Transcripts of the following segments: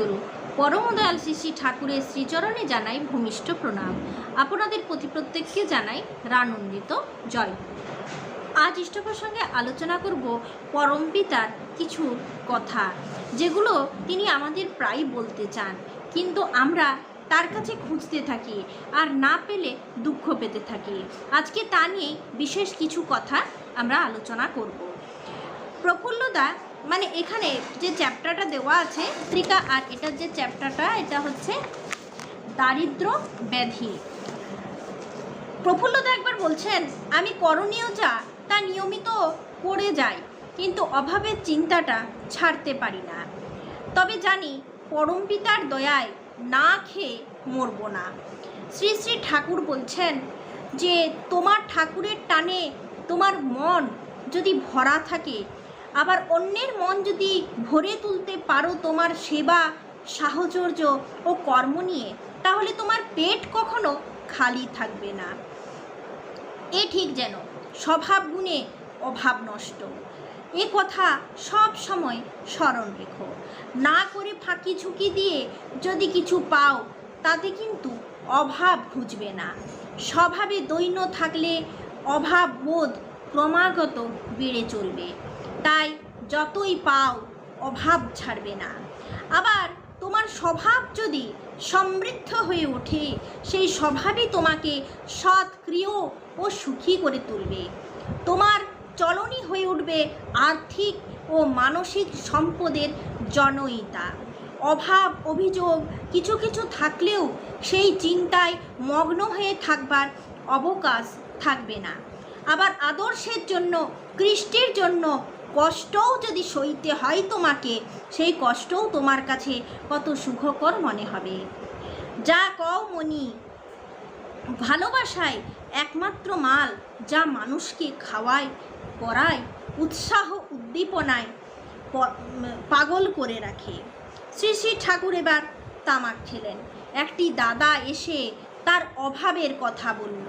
জয়গুরু পরমদয়াল শ্রী শ্রী ঠাকুরের শ্রীচরণে জানাই ভূমিষ্ঠ প্রণাম। আপনাদের প্রতি প্রত্যেককে জানাই রানন্দিত জয়। আজ ইষ্ট প্রসঙ্গে আলোচনা করব পরম পিতার কিছু কথা, যেগুলো তিনি আমাদের প্রায় বলতে চান, কিন্তু আমরা তার কাছে খুঁজতে থাকি আর না পেলে দুঃখ পেতে থাকি। আজকে তা নিয়ে বিশেষ কিছু কথা আমরা আলোচনা করব। প্রফুল্লদা মানে এখানে যে চ্যাপ্টারটা দেওয়া আছে, ত্রিকা আর এটার যে চ্যাপ্টারটা, এটা হচ্ছে দারিদ্র ব্যাধি। প্রফুল্লদা একবার বলছেন, আমি করণীয় যা, তা নিয়মিত করে যাই, কিন্তু অভাবের চিন্তাটা ছাড়তে পারি না। তবে জানি পরম পিতার দয়ায় না খেয়ে মরব না। শ্রী শ্রী ঠাকুর বলছেন যে, তোমার ঠাকুরের টানে তোমার মন যদি ভরা থাকে আবার অন্যের মন যদি ভরে তুলতে পারো তোমার সেবা, সাহচর্য ও কর্ম নিয়ে, তাহলে তোমার পেট কখনো খালি থাকবে না। এ ঠিক যেন, স্বভাব গুণে অভাব নষ্ট। এ কথা সব সময় স্মরণ রেখো। না করে ফাঁকি ঝুঁকি দিয়ে যদি কিছু পাও, তাতে কিন্তু অভাব খুঁজবে না। স্বভাবে দৈন্য থাকলে অভাব বোধ ক্রমাগত বেড়ে চলবে। তাই যতই পাও অভাব ছাড়বে না। আবার তোমার স্বভাব যদি সমৃদ্ধ হয়ে ওঠে, সেই স্বভাবই তোমাকে সৎক্রিয় ও সুখী করে তুলবে। তোমার চলনই হয়ে উঠবে আর্থিক ও মানসিক সম্পদের জনয়িতা। অভাব, অভিযোগ কিছু কিছু থাকলেও সেই চিন্তায় মগ্ন হয়ে থাকবার অবকাশ থাকবে না। আবার আদর্শের জন্য, কৃষ্টির জন্য কষ্টও যদি সইতে হয় তোমাকে, সেই কষ্টও তোমার কাছে কত সুখকর মনে হবে। যা কও মনি ভালোবাসায় একমাত্র মাল যা মানুষকে খাওয়ায় পড়ায় উৎসাহ উদ্দীপনায় পাগল করে রাখে। শ্রী শ্রী ঠাকুর এবার তামাক খেলেন। একটি দাদা এসে তার অভাবের কথা বলল।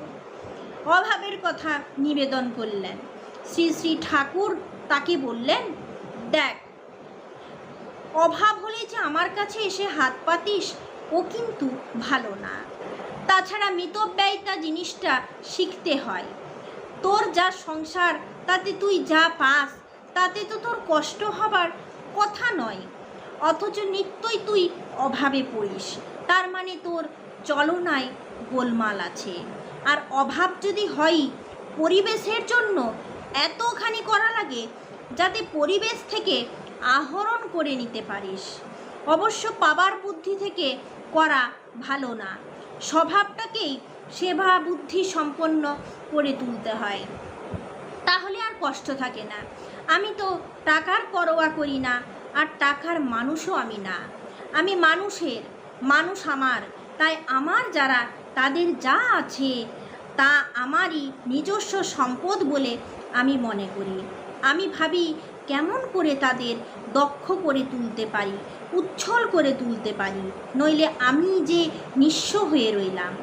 অভাবের কথা নিবেদন করলেন। শ্রী শ্রী ঠাকুর তাকে বললেন, দেখ, অভাব হলে যে আমার কাছে এসে হাত পাতিস, ও কিন্তু ভালো না। তাছাড়া মিতব্যয়িতা জিনিসটা শিখতে হয়। তোর যা সংসার, তাতে তুই যা পাস, তাতে তো তোর কষ্ট হবার কথা নয়। অথচ নিত্যই তুই অভাবে পড়িস। তার মানে তোর চলনায় গোলমাল আছে। আর অভাব যদি হয় পরিবেশের জন্য এতখানি করা লাগে যাতে পরিবেশ থেকে আহরণ করে নিতে পারিস। অবশ্য পাবার বুদ্ধি থেকে করা ভালো না। স্বভাবটাকেই সেবা বুদ্ধি সম্পন্ন করে তুলতে হয়। তাহলে আর কষ্ট থাকে না। আমি তো টাকার পরোয়া করি না, আর টাকার মানুষও আমি না। আমি মানুষের, মানুষ আমার। তাই আমার যারা, তাদের যা আছে তা আমারই নিজস্ব সম্পদ বলে আমি মনে করি। আমি ভাবি, কেমন করে তাদের দক্ষ করে তুলতে পারি, উচ্ছল করে তুলতে পারি, নইলে আমি যে নিঃস্ব হয়ে রইলাম।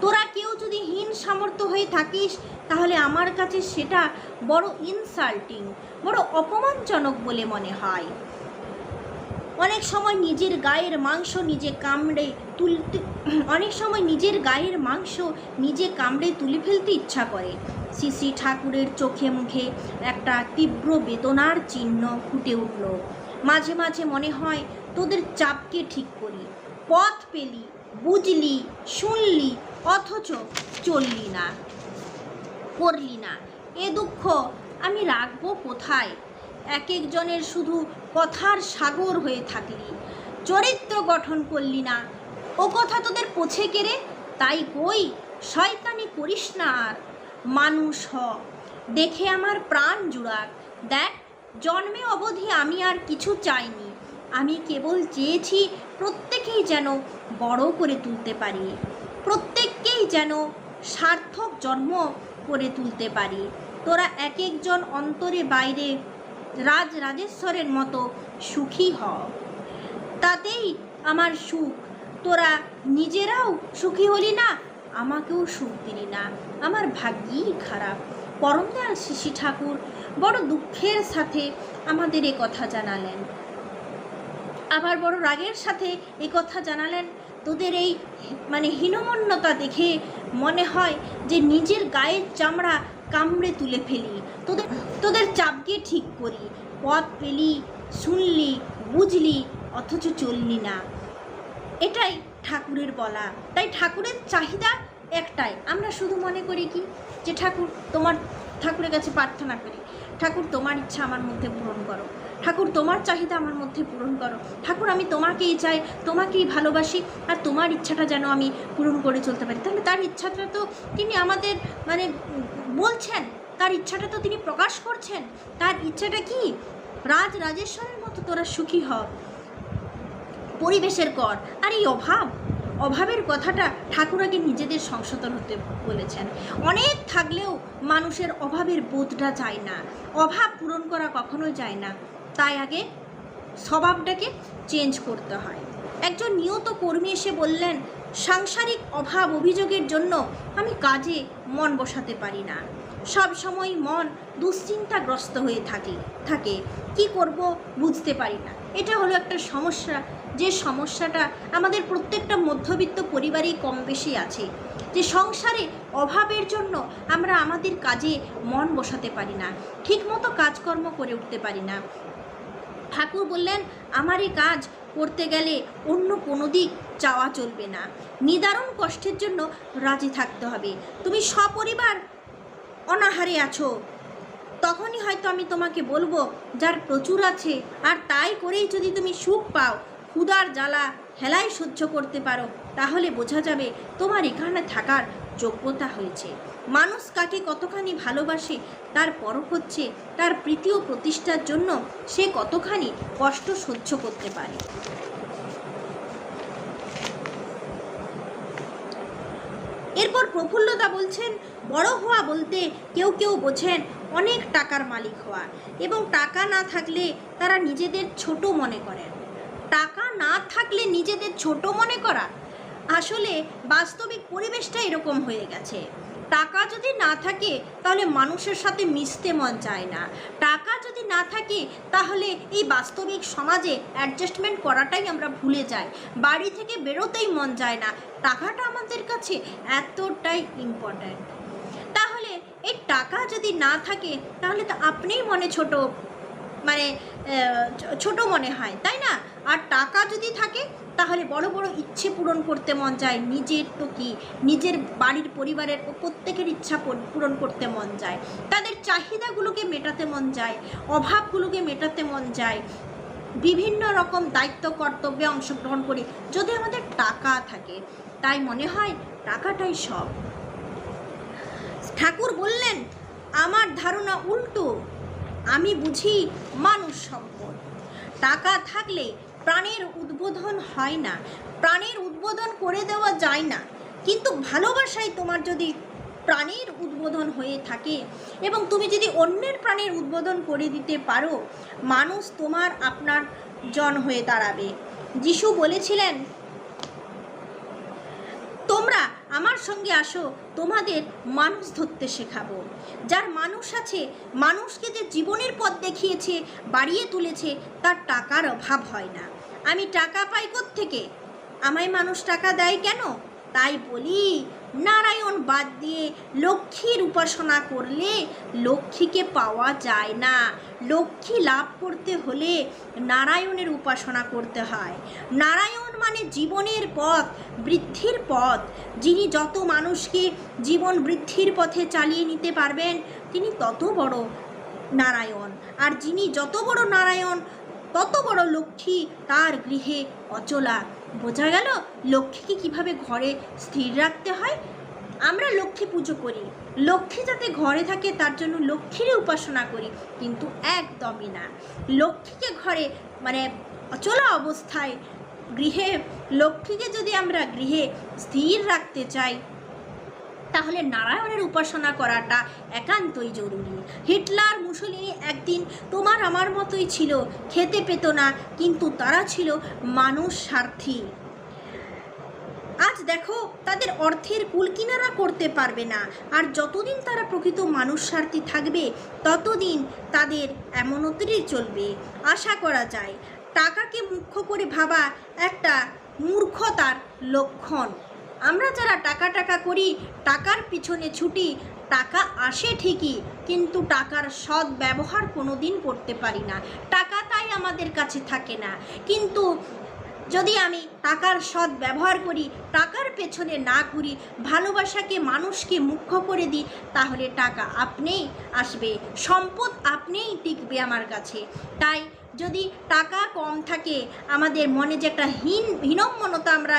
তোরা কেউ যদি হীন সামর্থ্য হয়ে থাকিস, তাহলে আমার কাছে সেটা বড় ইনসাল্টিং বড় অপমানজনক বলে মনে হয়। অনেক সময় নিজের গায়ের মাংস নিজে কামড়ে তুলতে অনেক সময় নিজের গায়ের মাংস নিজে কামড়ে তুলে ফেলতে ইচ্ছা করে। শ্রী ঠাকুরের চোখে মুখে একটা তীব্র বেদনার চিহ্ন ফুটে উঠল। মাঝে মাঝে মনে হয়, তোদের চাপকে ঠিক করি। পথ পেলি, বুঝলি, শুনলি, অথচ চললি না। করলি না। এ দুঃখ আমি রাখব কোথায়? এক একজনের শুধু কথার সাগর হয়ে থাকলি। চরিত্র গঠন করলি না। ও কথা তোদের পোছে কেড়ে তাই কই? শয়তানি করিস না আর। মানুষ হ, দেখে আমার প্রাণ জুড়াক। দেখ, জন্মে অবধি আমি আর কিছু চাইনি। আমি কেবল চেয়েছি প্রত্যেকেই যেন বড় করে তুলতে পারি। প্রত্যেককেই যেন সার্থক জন্ম করে তুলতে পারি। তোরা এক একজন অন্তরে বাইরে রাজ রাজেশ্বরের মতো সুখী হ। তাতেই আমার সুখ। তোরা নিজেরাও সুখী হলি না, আমাকেও সুখ দিলি না। আমার ভাগ্যই খারাপ। পরমদয়াল শিশি ঠাকুর বড় দুঃখের সাথে আমাদের এ কথা জানালেন। আবার বড় রাগের সাথে এ কথা জানালেন। তোদের এই মানে হীনমন্যতা দেখে মনে হয় যে নিজের গায়ের চামড়া কামড়ে তুলে ফেলি। তোদের তোদের চাপকে ঠিক করি। পথ পেলি, শুনলি, বুঝলি, অথচ চললি না। এটাই ঠাকুরের বলা। তাই ঠাকুরের চাহিদা একটাই। আমরা শুধু মনে করি কি? যে ঠাকুর, তোমার ঠাকুরের কাছে প্রার্থনা করি। ঠাকুর, তোমার ইচ্ছা আমার মধ্যে পূরণ করো। ঠাকুর, তোমার চাহিদা আমার মধ্যে পূরণ করো। ঠাকুর, আমি তোমাকেই চাই, তোমাকেই ভালোবাসি, আর তোমার ইচ্ছাটা যেন আমি পূরণ করে চলতে পারি। তাহলে তার ইচ্ছাটা তো তিনি আমাদের মানে বলছেন, তার ইচ্ছাটা তো তিনি প্রকাশ করছেন। তার ইচ্ছাটা কি? রাজ রাজেশ্বরের মতো তোরা সুখী হ। পরিবেশের কর। আর এই অভাব, অভাবের কথাটা ঠাকুর আগে নিজেদের সংশোধন হতে বলেছেন। অনেক থাকলেও মানুষের অভাবের বোধটা যায় না। অভাব পূরণ করা কখনোই যায় না। তাই আগে স্বভাবটাকে চেঞ্জ করতে হয়। একজন নিয়ত কর্মী এসে বললেন, সাংসারিক অভাব অভিযোগের জন্য আমি কাজে মন বসাতে পারি না। সব সময় মন দুশ্চিন্তাগ্রস্ত হয়ে থাকে থাকে। কি করব বুঝতে পারি না। এটা হলো একটা সমস্যা। যে সমস্যাটা আমাদের প্রত্যেকটা মধ্যবিত্ত পরিবারেই কম বেশি আছে। যে সংসারে অভাবের জন্য আমরা আমাদের কাজে মন বসাতে পারি না। ঠিকমতো কাজকর্ম করে উঠতে পারি না। ঠাকুর বললেন, আমার এই কাজ করতে গেলে অন্য কোনো দিক চাওয়া চলবে না। নিদারুণ কষ্টের জন্য রাজি থাকতে হবে। তুমি সপরিবার অনাহারে আছো। তখনই হয়তো আমি তোমাকে বলব, যার প্রচুর আছে, আর তাই করেই যদি তুমি সুখ পাও ক্ষুদার জ্বালা হেলাই সহ্য করতে পারো, তাহলে বোঝা যাবে তোমার এখানে থাকার যোগ্যতা হয়েছে। মানুষ কাকে কতখানি ভালোবাসে, তার পরখ হচ্ছে তার প্রীতি ও প্রতিষ্ঠার জন্য সে কতখানি কষ্ট সহ্য করতে পারে। এরপর প্রফুল্লতা বলছেন, বড় হওয়া বলতে কেউ কেউ বোঝেন অনেক টাকার মালিক হওয়া এবং টাকা না থাকলে তারা নিজেদের ছোট মনে করেন। টাকা না থাকলে নিজেদের ছোট মনে করা আসলে বাস্তবিক পরিবেশটা এরকম হয়ে গেছে। টাকা যদি না থাকে, তাহলে মানুষের সাথে মিশতে মন চায় না। টাকা যদি না থাকে, তাহলে এই বাস্তবিক সমাজে অ্যাডজাস্টমেন্ট করাটাই আমরা ভুলে যাই। বাড়ি থেকে বেরোতেই মন যায় না। টাকাটা আমাদের কাছে এতটাই ইম্পর্ট্যান্ট তাহলে এই টাকা যদি না থাকে, তাহলে তো আপনিই মনে ছোট মানে ছোট মনে হয়, তাই না? আর টাকা যদি থাকে তাহলে বড় বড় ইচ্ছে পূরণ করতে মন চায়, নিজের তো কি নিজের বাড়ির পরিবারের ও প্রত্যেকের ইচ্ছা পূরণ করতে মন যায় তাদের চাহিদাগুলোকে মেটাতে মন যায় অভাবগুলোকে মেটাতে মন যায় বিভিন্ন রকম দায়িত্ব, কর্তব্যে অংশগ্রহণ করি, যদি আমাদের টাকা থাকে। তাই মনে হয় টাকাটাই সব। ঠাকুর বললেন, আমার ধারণা উল্টো। আমি বুঝি মানুষ সম্পদ। টাকা থাকলে প্রাণের উদ্বোধন হয় না। প্রাণের উদ্বোধন করে দেওয়া যায় না। কিন্তু ভালোবাসায় তোমার যদি প্রাণের উদ্বোধন হয়ে থাকে এবং তুমি যদি অন্যের প্রাণের উদ্বোধন করে দিতে পারো, মানুষ তোমার আপনার জন হয়ে দাঁড়াবে। যিশু বলেছিলেন, তোমরা আমার সঙ্গে আসো, তোমাদের মানুষ ধরতে শেখাবো। যার মানুষ আছে, মানুষকে যে জীবনের পথ দেখিয়েছে, বাড়িয়ে তুলেছে, তার টাকার অভাব হয় না। আমি টাকা পাই থেকে আমায় মানুষ টাকা দেয় কেন? তাই বলি, নারায়ণ বাদ দিয়ে লক্ষ্মীর উপাসনা করলে লক্ষ্মীকে পাওয়া যায় না। লক্ষ্মী লাভ করতে হলে নারায়ণের উপাসনা করতে হয়। নারায়ণ মানে জীবনের পথ, বৃদ্ধির পথ। যিনি যত মানুষকে জীবন বৃদ্ধির পথে চালিয়ে নিতে পারবেন, তিনি তত বড় নারায়ণ। আর যিনি যত বড় নারায়ণ তত বড় লক্ষ্মী তার গৃহে অচলা। বোঝা গেল লক্ষ্মীকে কীভাবে ঘরে স্থির রাখতে হয়? আমরা লক্ষ্মী পুজো করি। লক্ষ্মী যাতে ঘরে থাকে, তার জন্য লক্ষ্মীরই উপাসনা করি, কিন্তু একদমই না। লক্ষ্মীকে ঘরে মানে অচলা অবস্থায় গৃহে, লক্ষ্মীকে যদি আমরা গৃহে স্থির রাখতে চাই তাহলে নারায়ণের উপাসনা করাটা একান্তই জরুরি। হিটলার, মুসলিনি একদিন তোমার আমার মতোই ছিল, খেতে পেত না, কিন্তু তারা ছিল মানুষ স্বার্থী। আজ দেখো, তাদের অর্থের কুলকিনারা করতে পারবে না, আর যতদিন তারা প্রকৃত মানুষ স্বার্থী থাকবে, ততদিন তাদের এমনতরই চলবে। আশা করা যায়, টাকাকে মুখ্য করে ভাবা একটা মূর্খতার লক্ষণ। আমরা যারা টাকা টাকা করি, টাকার পিছনে ছুটি, টাকা আসে ঠিকই, কিন্তু টাকার সৎ ব্যবহার কোনো দিন করতে পারি না। টাকা তাই আমাদের কাছে থাকে না। কিন্তু যদি আমি টাকার সৎ ব্যবহার করি, টাকার পেছনে না ঘুরি, ভালোবাসাকে মানুষকে মুখ্য করে দিই, তাহলে টাকা আপনিই আসবে, সম্পদ আপনিই টিকবে আমার কাছে। তাই যদি টাকা কম থাকে, আমাদের মনে যে একটা হীন, হীনম্মনতা আমরা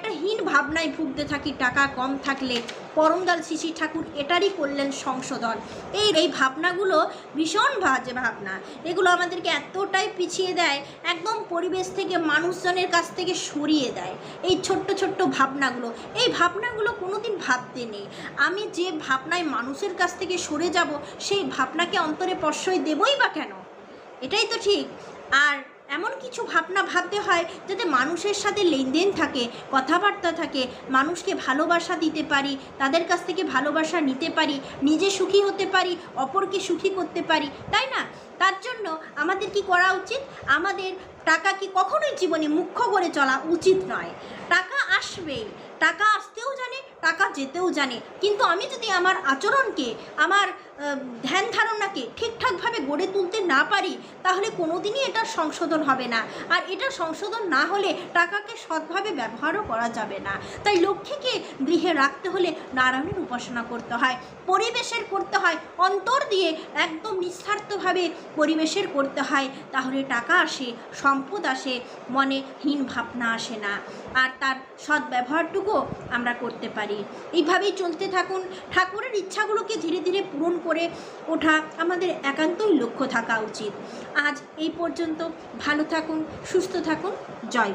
একটা হীন ভাবনায় ভুগতে থাকি, টাকা কম থাকলে পরমদাল শিশি ঠাকুর এটারই করলেন সংশোধন। এই এই ভাবনাগুলো ভীষণ বাজে ভাবনা। এগুলো আমাদেরকে এতটাই পিছিয়ে দেয়, একদম পরিবেশ থেকে মানুষজনের কাছ থেকে সরিয়ে দেয়। এই ছোট্ট ছোট্ট ভাবনাগুলো, এই ভাবনাগুলো কোনোদিন ভাবতে নেই। আমি যে ভাবনায় মানুষের কাছ থেকে সরে যাব, সেই ভাবনাকে অন্তরে প্রশ্রয় দেবই বা কেন? এটাই তো ঠিক। আর এমন কিছু ভাবনা ভাবতে হয় যাতে মানুষের সাথে লেনদেন থাকে, কথাবার্তা থাকে, মানুষকে ভালোবাসা দিতে পারি, তাদের কাছ থেকে ভালোবাসা নিতে পারি, নিজে সুখী হতে পারি, অপরকে সুখী করতে পারি, তাই না? তার জন্য আমাদের কি করা উচিত? আমাদের টাকাকে কখনোই জীবনে মুখ্য করে চলা উচিত নয়। টাকা আসবেই, টাকা আসতেও জানে, টাকা যেতেও জানে। কিন্তু আমি যদি আমার আচরণকে, আমার ধ্যান ধারণাকে ঠিকঠাকভাবে গড়ে তুলতে না পারি, তাহলে কোনোদিনই এটার সংশোধন হবে না। আর এটা সংশোধন না হলে টাকাকে সৎভাবে ব্যবহারও করা যাবে না। তাই লক্ষ্মীকে গৃহে রাখতে হলে নারায়ণের উপাসনা করতে হয়, পরিবেশের করতে হয়, অন্তর দিয়ে একদম নিঃস্বার্থভাবে পরিবেশের করতে হয়, তাহলে টাকা আসে, সম্পদ আসে, মনে হীন ভাবনা আসে না। আর তার সৎ ব্যবহারটুকু আমরা করতে পারি। এইভাবেই চলতে থাকুন। ঠাকুরের ইচ্ছাগুলোকে ধীরে ধীরে পূরণ করে ওঠা আমাদের একান্তই লক্ষ্য থাকা উচিত। আজ এই পর্যন্ত। ভালো থাকুন, সুস্থ থাকুন। জয়।